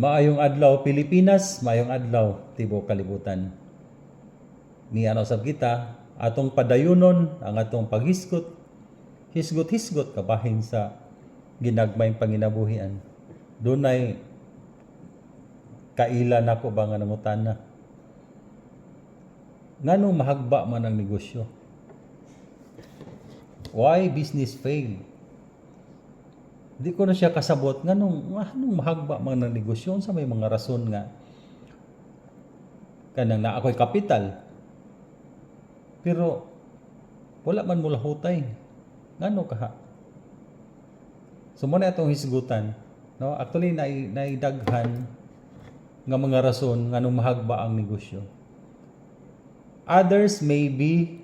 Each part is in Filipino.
Maayong adlaw Pilipinas, maayong adlaw tibo kalibutan. Ni ano sab kita atong padayunon ang atong paghisgot hisgot-hisgot kabahin sa ginagmayng panginabuhian. Dunay kaila nako ba nga nangutana. Nganong mahagba man ang negosyo? Why business fail? Di ko na siya kasabot nga nung anong mahagba man ng negosyo sa may mga rason nga? Kanang na ako'y kapital. Pero wala man mula hutay. Ngano kaha so mo na itong hisgutan. No actually na naidaghan nga mga rason nga nung mahagba ang negosyo. Others may be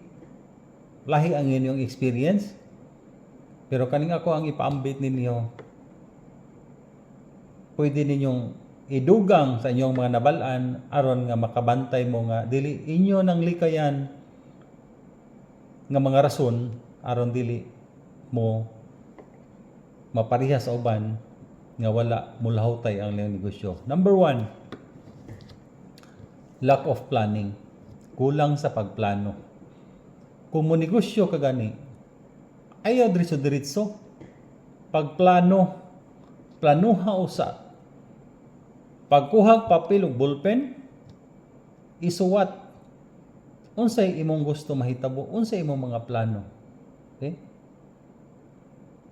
lahi ang inyong experience pero kaning ako ang ipaambit ninyo, pwede ninyong idugang sa inyong mga nabalaan aron nga makabantay mo nga dili inyo nang likayan nga mga rason aron dili mo mapariha sa uban nga wala mulahutay ang iyong negosyo. Number one, lack of planning. Kulang sa pagplano. Kung mo negosyo ka gani, ayaw diretso-diretso. Pagplano, planuha usa. Pagkuhag papel ug ballpen, isuwat. Unsay imong gusto mahitabo, unsay imong mga plano. Okay?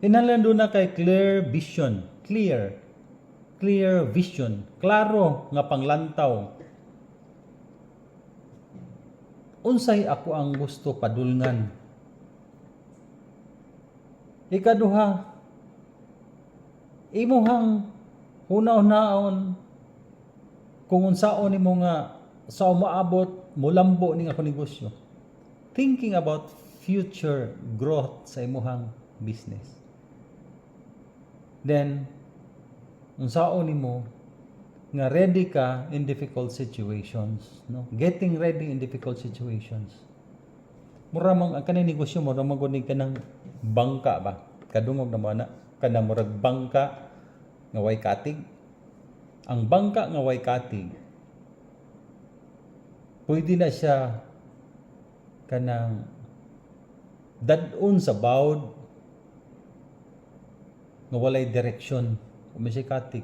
Hinahanglan doon na kay clear vision. Clear. Clear vision. Klaro nga panglantaw. Unsay ako ang gusto padulngan Ikaduha, imuhang hunaw-naon kung unsaon nimo nga sa umaabot mulambo ning ako negosyo. Thinking about future growth sa imuhang business. Then unsaon nimo nga ready ka in difficult situations, no? Getting ready in difficult situations. Mura mang ang kanang negosyo mo ra magunig ka ng bangka ba? Kadungog na mo na kanang murag bangka nga way katig. Ang bangka nga way katig pwede na siya kanang dadon sa bawd nga walay direksyon kung siya katig.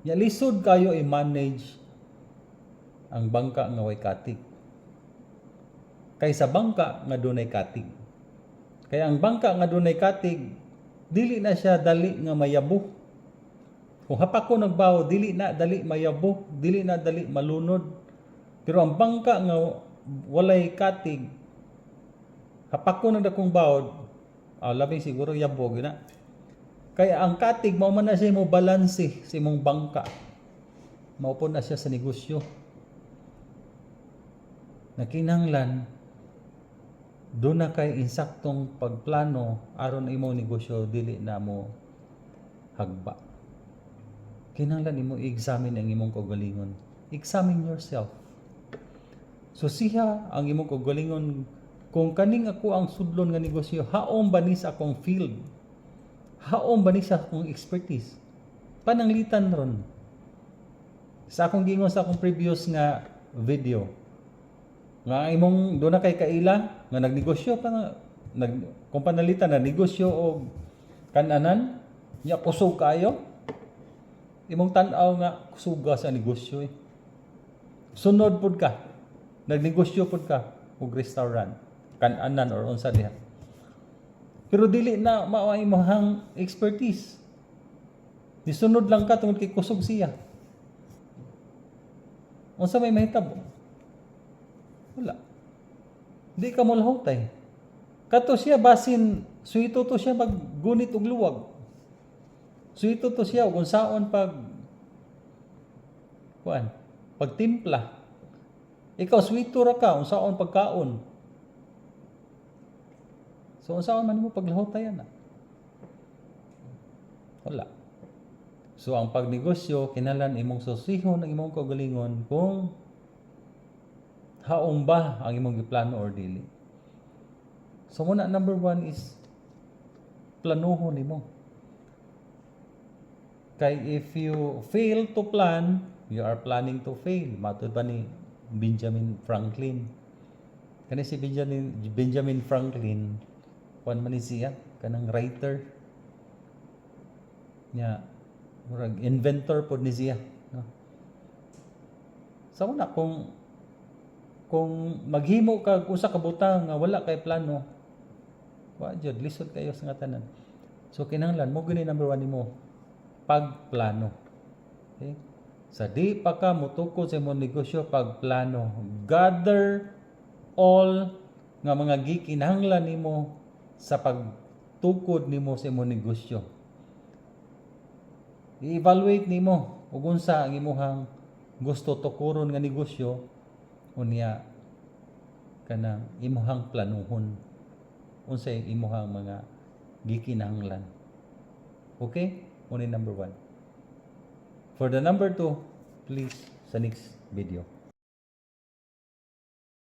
Ya lisod kayo i-manage ang bangka nga way katig kaysa bangka nga dunay katig. Kaya ang bangka nga dunay katig dili na siya dali nga mayabo. Kung hapak ko nagbawo, dili na dali mayabo, dili na dali malunod. Pero ang bangka nga walay katig, hapak ko na dakong bawod, ah, labing siguro yabog na. Kaya ang katig, mao man na siya mo balanse sa imong bangka. Maupo na siya sa negosyo. Nakinanglan, doon na kay insaktong pagplano aron imong negosyo dili na mo hagba. Kinahanglan imo i-examine ang imong kaugalingon. Examine yourself. So siya ang imong kaugalingon kung kaning ako ang sudlon nga negosyo, haom ba ni sa akong field? Haom ba ni sa akong expertise? Pananglitan ron. Sa akong gingon sa akong previous nga video, nga imong do na kay kaila nga nagnegosyo pa nga nag kung na negosyo o kananan nya kusog kayo imong tan-aw nga kusuga sa negosyo eh. sunod pud ka nagnegosyo pud ka og restaurant kananan or unsa diha pero dili na mao imong expertise Disunod lang ka tungod kay kusog siya. Unsa may mahitabo? Wala. Di ka mulahutay. Kato siya basin suito to siya maggunit og luwag. Suito to siya kung saon pag kuan, pagtimpla. Ikaw suito ra ka unsaon pagkaon. So unsaon man mo paglahutayan na? Wala. So ang pagnegosyo kinalan imong susihon ang imong kaugalingon kung haong ba ang imong giplano or dili. So muna number one is planuhon nimo. Kay if you fail to plan, you are planning to fail. Matod pa ni Benjamin Franklin. Kani si Benjamin Benjamin Franklin, kuan man siya kanang writer. Nya murag inventor pod ni siya, no? Sa una kung kung maghimo ka usa ka butang nga wala kay plano, wa jud lisod kayo sa tanan. So kinahanglan mo gani number one nimo pagplano. Okay? Sa di pa ka mutukod sa imong negosyo pagplano. Gather all nga mga gikinahanglan nimo sa pagtukod nimo sa imong negosyo. I-evaluate nimo ug unsa ang imuhang gusto tukuron nga negosyo unya kanang imuhang planuhon unsa yung imuhang mga gikinahanglan. Okay? Yung number one. For the number two, please, sa next video.